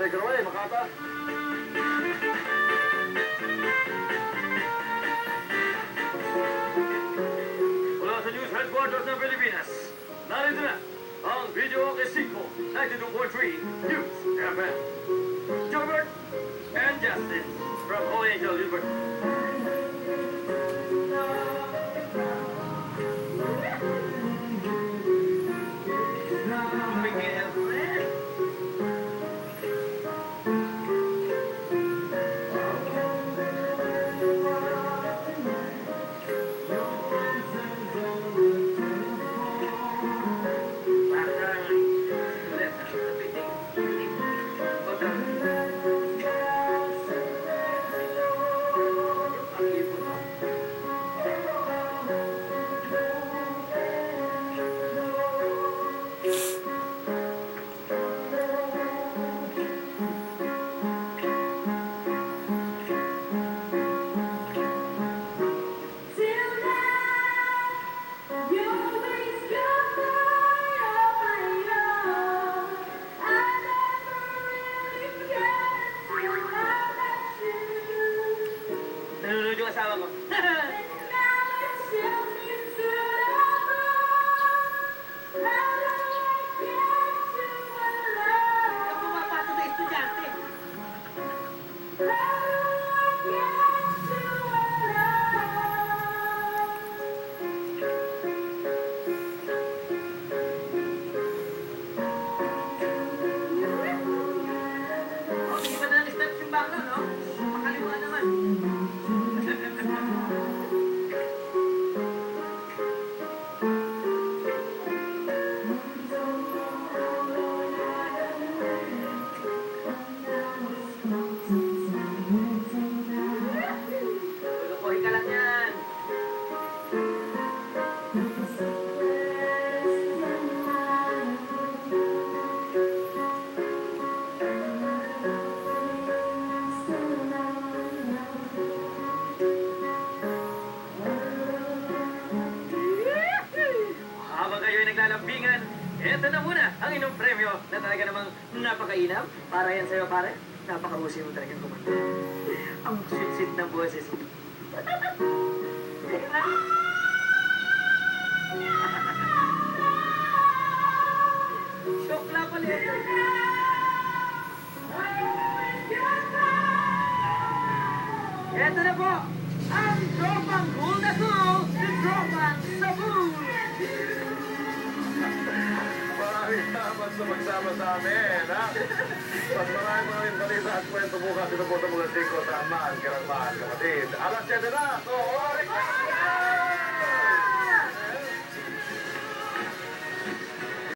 take it away, Makata. News Headquarters Video kay Cinco, 92.3 News FM. Gilbert and Justin from OHL University. kasama mo. Ang pumapatong na estudyante. Naglalambingan, eto na muna ang inyong premyo na talaga namang napakainam. Para yan sa'yo, pare. Napakahusay mo talagang kumanta. Ang sweet-sweet ng boses mo. Shock lang pala ito. Eto na po, ang tropang cool na si tropang sabon. Sa magsama sa amin, ha? Mas marami mo rin balita at kwento bukas dito po sa mga 5 sa Mahal Ka ng Mahal Kapatid. Alas 7 na, so